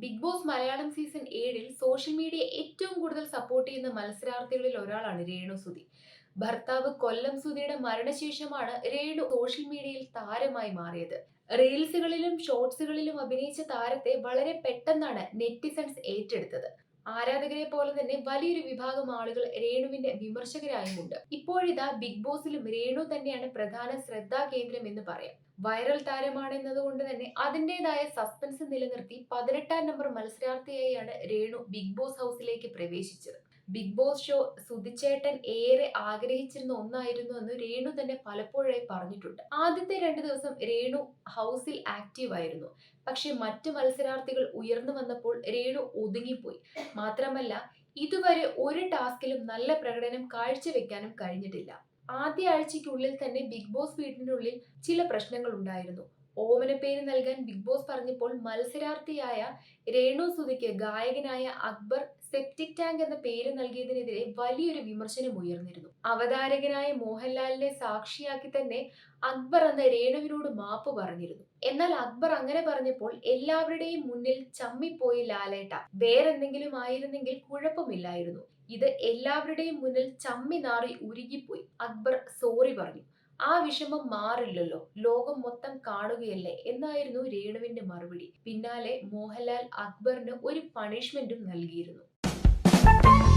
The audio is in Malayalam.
ബിഗ് ബോസ് മലയാളം സീസൺ ഏഴിൽ സോഷ്യൽ മീഡിയ ഏറ്റവും കൂടുതൽ സപ്പോർട്ട് ചെയ്യുന്ന മത്സരാർത്ഥികളിൽ ഒരാളാണ് രേണു സുധി. ഭർത്താവ് കൊല്ലം സുധിയുടെ മരണശേഷമാണ് രേണു സോഷ്യൽ മീഡിയയിൽ താരമായി മാറിയത്. റീൽസുകളിലും ഷോർട്സുകളിലും അഭിനയിച്ച താരത്തെ വളരെ പെട്ടെന്നാണ് നെറ്റിസൺസ് ഏറ്റെടുത്തത്. ആരാധകരെ പോലെ തന്നെ വലിയൊരു വിഭാഗം ആളുകൾ രേണുവിന്റെ വിമർശകരായുമുണ്ട്. ഇപ്പോഴിതാ ബിഗ് ബോസിലും രേണു തന്നെയാണ് പ്രധാന ശ്രദ്ധാ കേന്ദ്രം എന്ന് പറയാം. വൈറൽ താരമാണെന്നതുകൊണ്ട് തന്നെ അതിന്റെതായ സസ്പെൻസ് നിലനിർത്തി പതിനെട്ടാം നമ്പർ മത്സരാർത്ഥിയായാണ് രേണു ബിഗ് ബോസ് ഹൗസിലേക്ക് പ്രവേശിച്ചത്. ബിഗ് ബോസ് ഷോ സുധിച്ചേട്ടൻ ഏറെ ആഗ്രഹിച്ചിരുന്ന ഒന്നായിരുന്നു എന്ന് രേണു തന്നെ പലപ്പോഴായി പറഞ്ഞിട്ടുണ്ട്. ആദ്യത്തെ രണ്ട് ദിവസം രേണു ഹൗസിൽ ആക്റ്റീവ് ആയിരുന്നു. പക്ഷെ മറ്റു മത്സരാർത്ഥികൾ ഉയർന്നു വന്നപ്പോൾ രേണു ഒതുങ്ങിപ്പോയി. മാത്രമല്ല ഇതുവരെ ഒരു ടാസ്കിലും നല്ല പ്രകടനം കാഴ്ചവെക്കാനും കഴിഞ്ഞിട്ടില്ല. ആദ്യ ആഴ്ചയ്ക്കുള്ളിൽ തന്നെ ബിഗ് ബോസ് വീടിനുള്ളിൽ ചില പ്രശ്നങ്ങൾ ഉണ്ടായിരുന്നു. ഓമന പേര് നൽകാൻ ബിഗ് ബോസ് പറഞ്ഞപ്പോൾ മത്സരാർത്ഥിയായ രേണു സുധിക്ക് ഗായകനായ അക്ബർ സെപ്റ്റിക് ടാങ്ക് എന്ന പേര് നൽകിയതിനെതിരെ വലിയൊരു വിമർശനം ഉയർന്നിരുന്നു. അവതാരകനായ മോഹൻലാലിനെ സാക്ഷിയാക്കി തന്നെ അക്ബർ അന്ന് രേണുവിനോട് മാപ്പ് പറഞ്ഞിരുന്നു. എന്നാൽ അക്ബർ അങ്ങനെ പറഞ്ഞപ്പോൾ എല്ലാവരുടെയും മുന്നിൽ ചമ്മിപ്പോയി ലാലേട്ട. വേറെന്തെങ്കിലും ആയിരുന്നെങ്കിൽ കുഴപ്പമില്ലായിരുന്നു. ഇത് എല്ലാവരുടെയും മുന്നിൽ ചമ്മി നാറി ഉരുകിപ്പോയി. അക്ബർ സോറി പറഞ്ഞു. ആ വിഷമം മാറില്ലല്ലോ. ലോകം മൊത്തം കാണുകയല്ലേ എന്നായിരുന്നു രേണുവിന്റെ മറുപടി. പിന്നാലെ മോഹൻലാൽ അക്ബറിന് ഒരു പണിഷ്മെന്റും നൽകിയിരുന്നു. Thank you.